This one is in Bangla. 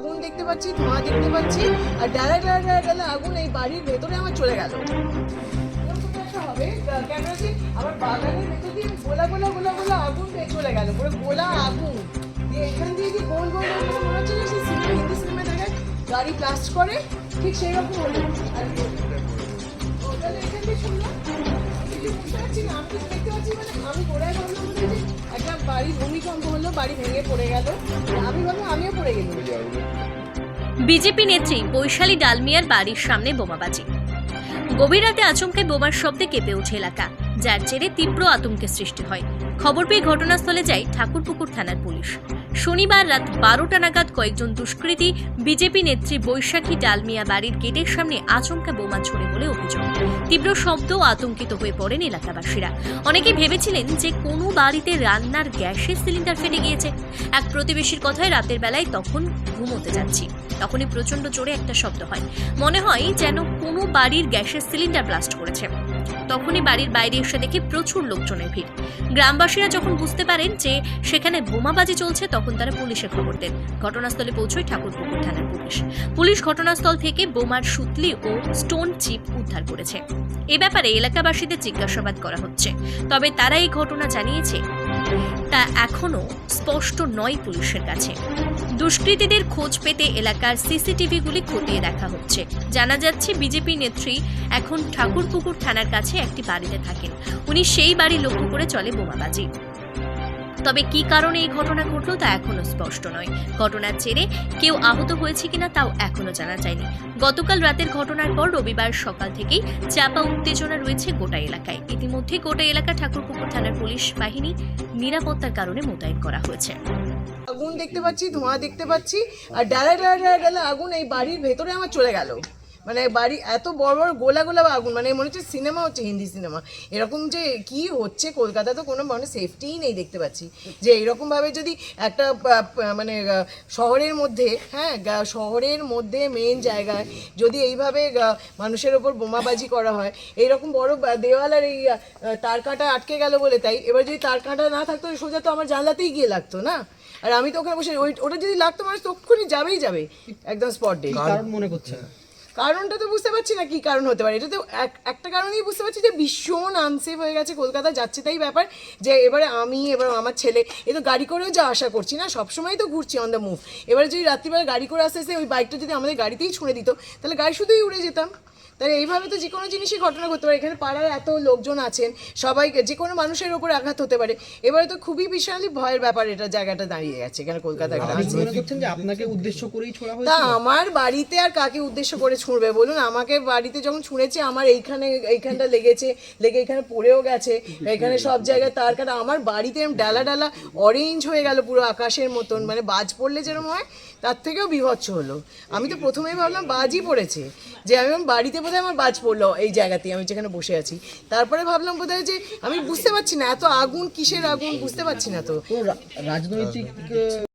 আগুন দেখতে পাচ্ছি, ধোঁয়া দেখতে পাচ্ছি, আর ডালা ডালা ডালা ডালা আগুন এই বাড়ির ভেতরে আমার চলে গেল। হবে ক্যামেরাতে আমার বাগানের দিয়ে গোলা গোলা আগুন চলে গেল আগুন। দিয়ে এখান দিয়ে যে গোল গোল যে গাড়ি করে, ঠিক সেই রকম আর না, আমি দেখতে পাচ্ছি মানে আমি গোড়ায় যে বাড়ি ভূমিকম্প হলো, বাড়ি ভেঙে পড়ে গেল। আমি ভাবলাম আমিও পড়ে গেলাম। বিজেপি নেত্রী বৈশালী ডালমিয়ার বাড়ির সামনে বোমাবাজি। গভীর রাতে আচমকে বোমার শব্দে কেঁপে উঠে এলাকা। যার জেরে তীব্র আতঙ্কের সৃষ্টি হয়। খবর পেয়ে ঘটনাস্থলে যায় ঠাকুরপুকুর থানার পুলিশ। শনিবার রাত বারোটা নাগাদ কয়েকজন দুষ্কৃতী বিজেপি নেত্রী বৈশাখী ডালমিয়া বাড়ির গেটের সামনে আচমকা বোমা ছোড়ে বলে অভিযোগ। তীব্র শব্দ আতঙ্কিত হয়ে পড়েন এলাকাবাসীরা। অনেকে ভেবেছিলেন যে কোনো বাড়িতে রান্নার গ্যাসের সিলিন্ডার ফেটে গিয়েছে। এক প্রতিবেশীর কথায় রাতের বেলায় তখন ঘুমোতে যাচ্ছি। তখনই প্রচণ্ড জোরে একটা শব্দ হয়। মনে হয় যেন কোনো বাড়ির গ্যাসের সিলিন্ডার ব্লাস্ট করেছে। তখনই বাড়ির বাইরে এসে দেখে প্রচুর লোকজনের ভিড়। গ্রামবাসীরা যখন বুঝতে পারেন যে সেখানে বোমাবাজি চলছে, তখন তারা পুলিশে খবর দেন। ঘটনাস্থলে পৌঁছয় ঠাকুরপুকুর থানার পুলিশ। পুলিশ ঘটনাস্থল থেকে বোমার সুতলি ও স্টোন চিপ উদ্ধার করেছে। এ ব্যাপারে এলাকাবাসীদের জিজ্ঞাসাবাদ করা হচ্ছে। তবে তারা এই ঘটনা জানিয়েছে তা এখনও স্পষ্ট নয় পুলিশের কাছে। দুষ্কৃতীদের খোঁজ পেতে এলাকার সিসিটিভিগুলি খতিয়ে দেখা হচ্ছে। জানা যাচ্ছে, বিজেপি নেত্রী এখন ঠাকুরপুকুর থানার কাছে একটি বাড়িতে থাকেন। উনি সেই বাড়ি লক্ষ্য করে চলে বোমাবাজি। তবে কি কারণে এই ঘটনা ঘটলো তা এখনও স্পষ্ট নয়। ঘটনার জেরে কেউ আহত হয়েছে কিনা তাও এখনও জানা যায়নি। গতকাল রাতের ঘটনার পর রবিবার সকাল থেকেই চাপা উত্তেজনা রয়েছে গোটা এলাকায়। ইতিমধ্যে গোটা এলাকা ঠাকুরপুকুর থানার পুলিশ বাহিনী নিরাপত্তার কারণে মোতায়েন করা হয়েছে। আগুন দেখতে পাচ্ছি, ধোঁয়া দেখতে পাচ্ছি, আর ডালা ডালা ডালা আগুন এই বাড়ির ভেতরে আমার চলে গেল। মানে বাড়ি এত বড় বড় গোলা গোলা আগুন মানে মনে হচ্ছে সিনেমা হচ্ছে, হিন্দি সিনেমা। এরকম যে কি হচ্ছে কলকাতা তো কোনো মানে সেফটিই নেই দেখতে পাচ্ছি। যে এরকমভাবে যদি একটা মানে শহরের মধ্যে হ্যাঁ শহরের মধ্যে মেন জায়গায় যদি এইভাবে মানুষের ওপর বোমাবাজি করা হয়, এইরকম বড় দেওয়াল আর এই তার কাঁটা আটকে গেল বলে তাই, এবার যদি তার কাঁটা না থাকতো সোজা তো আমার জানলাতেই গিয়ে লাগতো, না? আর আমি তো ওখানে বসে, ওই, ওটা যদি লাগতো মানুষ তক্ষুনি যাবেই যাবে, একদম স্পট ডে মনে করছে? কারণটা তো বুঝতে পারছি না কি কারণ হতে পারে। এটা তো এক- একটা কারণেই বুঝতে পারছি যে ভীষণ আনসেফ হয়ে গেছে কলকাতা, যাচ্ছে তাই ব্যাপার যে এবারে আমি এবার আমার ছেলে, এ তো গাড়ি করেও যা আশা করছি না সবসময় তো ঘুরছি অন দ্য মুভ এবারে যদি রাত্রিবেলা গাড়ি করে আসতে আসতে ওই বাইকটা যদি আমাদের গাড়িতেই ছুঁড়ে দিত, তাহলে গাড়ি শুধুই উড়ে যেতাম। তাহলে এইভাবে তো যে কোনো জিনিসই ঘটনা করতে পারে। এখানে পাড়ার এত লোকজন আছেন সবাই যে কোনো মানুষের ওপর আঘাত হতে পারে। এবারে তো খুবই বিশালই ভয়ের ব্যাপার এটা জায়গাটা দাঁড়িয়ে গেছে এখানে কলকাতা একটা আপনাকে উদ্দেশ্য করেই ছোড়া তা আমার বাড়িতে আর কাকে উদ্দেশ্য করে ছুঁড়বে? বলুন আমাকে বাড়িতে যখন ছুঁড়েছে আমার এইখানে এইখানটা লেগেছে লেগে এখানে পড়েও গেছে এখানে সব জায়গায় তার কাটা আমার বাড়িতে ডালা ডালা অরেঞ্জ হয়ে গেল পুরো আকাশের মতন মানে বাজ পড়লে যেরকম হয় তার থেকেও বিভৎস হলো। আমি তো প্রথমেই ভাবলাম বাজই পড়েছে যে আমি বাড়িতে বোধহয় আমার বাজ পড়ল এই জায়গাতেই, আমি যেখানে বসে আছি। তারপরে ভাবলাম বোধহয় যে আমি বুঝতে পারছি না, এত আগুন, কিসের আগুন, বুঝতে পারছি না তো। রাজনৈতিক